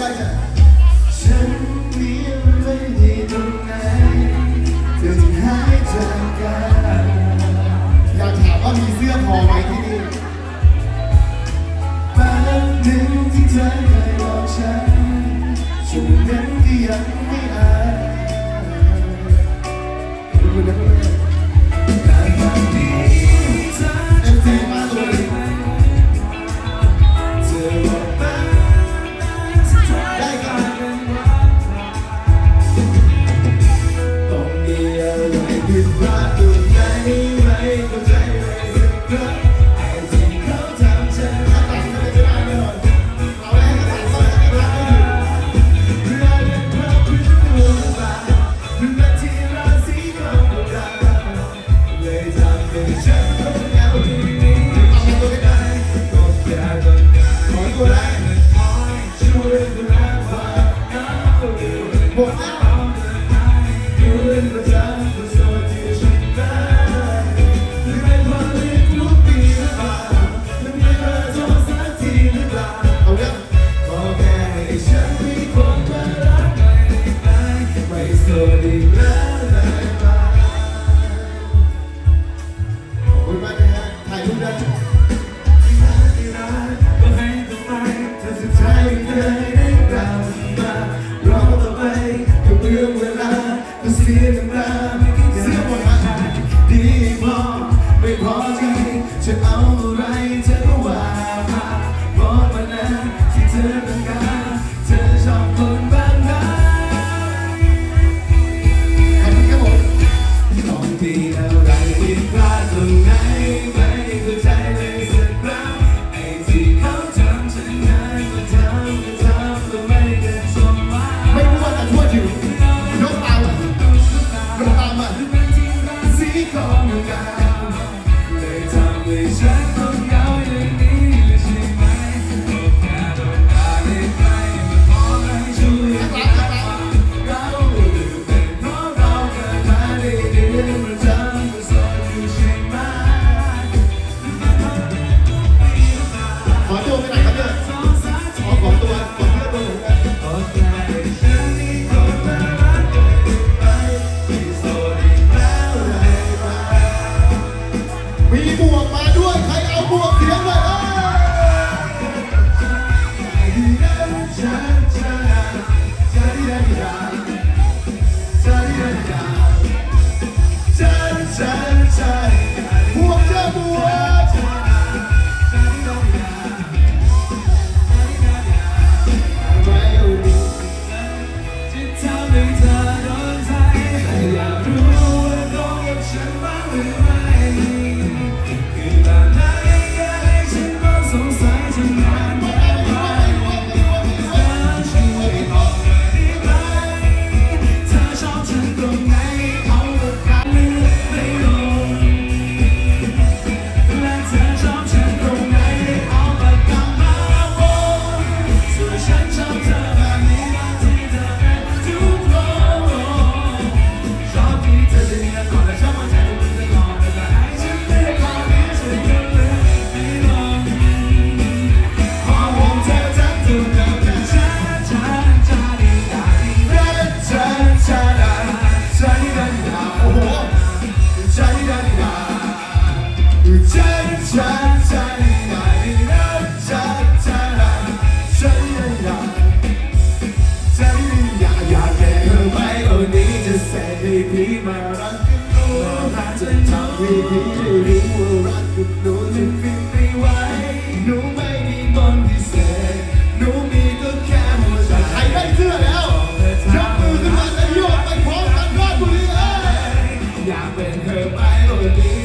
ใช่ใช่ฉันมีอะไรดีตรงไหนเธอถึหาจากกันอยากถามว่ามีเสื้อพอไหมที่นี่แป๊นึงที่เธอเคยบอกฉันช่วงนั้ที่ยังไม่อาย Right.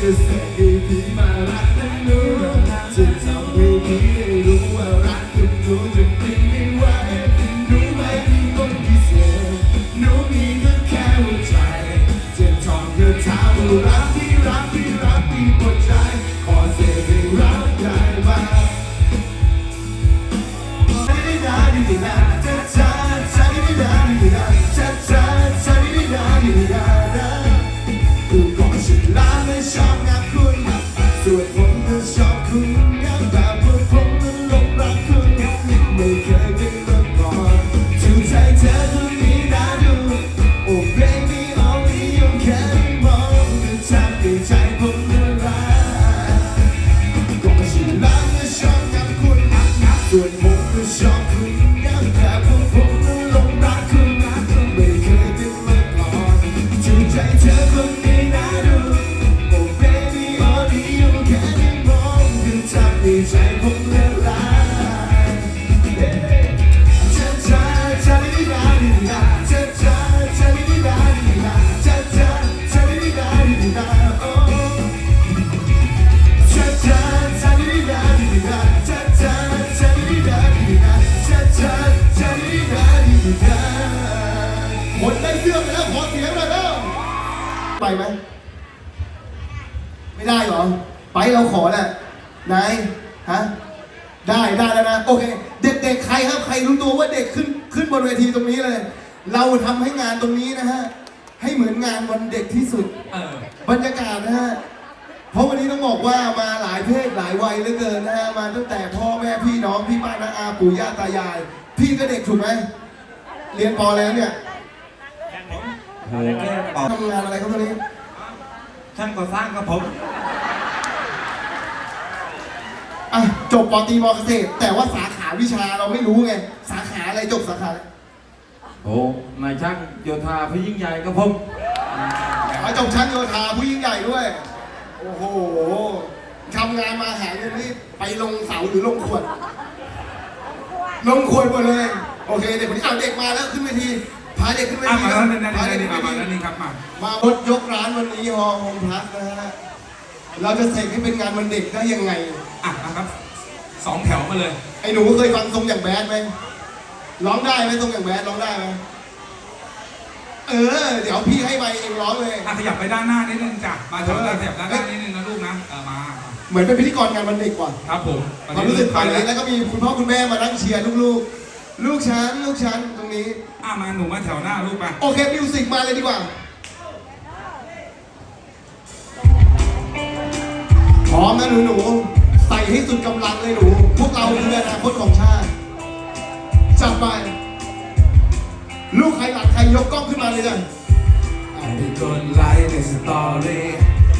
Just take it to my life ทีตรงนี้เลย เราทำให้งานตรงนี้นะฮะ ให้เหมือนงานวันเด็กที่สุด เออ บรรยากาศนะฮะ เพราะวันนี้ต้องบอกว่ามาหลายเพศหลายวัยเหลือเกินนะฮะ มาตั้งแต่พ่อแม่พี่น้องพี่ป้าน้าอาปู่ย่าตายาย พี่ก็เด็กถูกไหม เรียนปอแล้วเนี่ยโหแค่ปอบทำงานอะไรครับตอนนี้ ช่างก่อสร้างครับผม อะ จบปอตรีมอเกษตร แต่ว่าสาขาวิชาเราไม่รู้ไง สาขาอะไรจบสาขาอะไร โอ้นายช่างโยธาผู้ยิ่งใหญ่ครับผมมาจบชั้นโยธาผู้ยิ่งใหญ่ด้วย โอ้โหทำงานมาหาเงินนี่ไปลงเสาหรือลงขวด ลงขวดหมดเลย โอเคเด็กคนนี้เอาเด็กมาแล้วขึ้นเวทีพาเด็กขึ้นเวอะทีมาคแล้รัวบนี่นี่พาเด็กนี่ขึ้นมาเวแล้วทีนี่ครับมามาบดยกร้านวันนี้ฮอโฮมพลัสนะฮะเราจะเสกให้เป็นงานวันเด็กได้ยังไง อะนะครับสองแถวมาเลย ไอ้หนูเคยฟังทรงอย่างแบดไหม ร้องได้ไหมทรงอย่างแบดร้องได้ไหมเออ เดี๋ยวพี่ให้ใบเองร้องเลย อะขยับไปด้านหน้านิดนึงจ้ะ มาแถวด้านขยับด้านหน้านิดนึงนะลูกนะเออมา เหมือนเป็นพิธีกรงานวันเด็กกว่าครับผมความรู้สึกไปตอนแล้นี้วแล้วก็มีคุณพ่อคุณแม่มานั่งเชียร์ลูกๆ ลูกฉันลูกฉันตรงนี้ อะมาหนูมาแถวหน้าลูกไปโอเคมิวสิกมาเลยดีกว่า พร้อมนะหนูหนูๆใส่ให้สุดกำลังเลยหนู พวกเราคืออนาคตของชาติ จัดไป ลูกใครหลักใครยกกล้องขึ้นมาเลยจ้ะอาจจะกดไลค์ในสตอรี่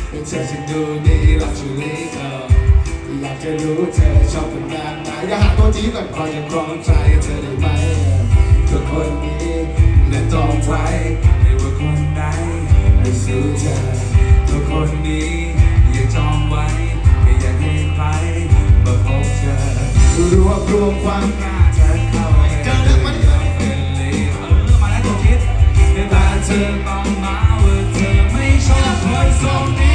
เป็นเธอจะดูดีรักชูลีเธออยากจะรู้เธอชอบเป็นแบบไหนอย่าหาตัวจี๊ดก่อนพอจะครองใจเธอได้ไหมทุกคนนี้และจองไว้ไม่ว่าคนใดไม่สู้เธอทุกคนนี้อย่าจองไว้ไม่อยากให้ใครมาพบเธอรวบรวมความ มาว่าเธอไม่ชอบคนทรงนี้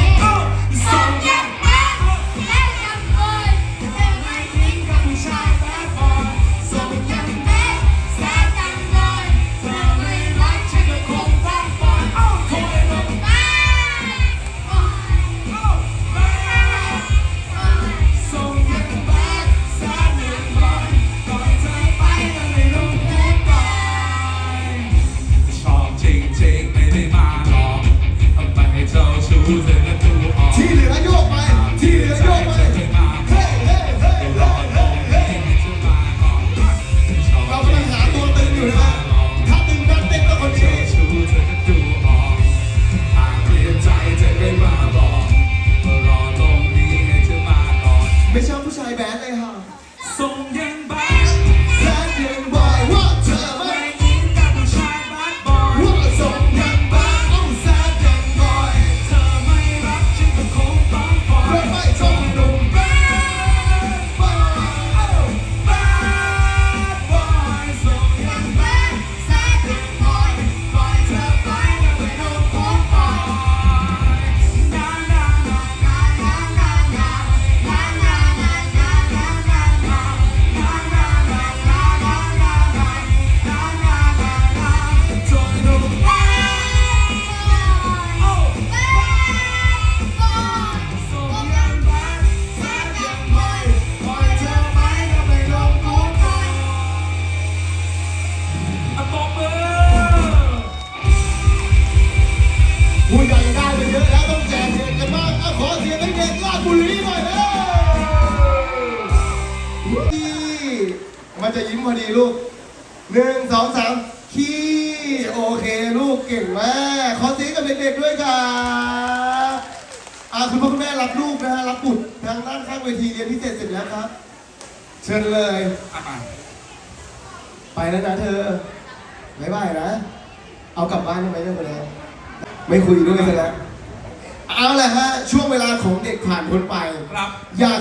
มุ้ยกันได้ไปเยอะแล้วต้องแจกเด็กกันบ้างขอเสียงให้เด็กลาดบุรีหน่อยนยมันจะยิ้มพอดีลูกหนึ่งสองสามขี้โอเคลูกเก่งมากขอเสียงกับเด็กๆด้วยค่ะอาคุณพ่อคุณแม่รับลูกนะฮะรับบุตรทางด้านข้างเวทีเรียนพิเศษเสร็จแล้วครับ เชิญเลย ไปแล้วนะเธอไายไหวนะ เอากลับบ้านได้ไหมเรื่องคนนี้ ไม่คุยด้วยซะแล้วเอาแหละฮะ ช่วงเวลาของเด็กผ่านพ้นไป ครับ อยากให้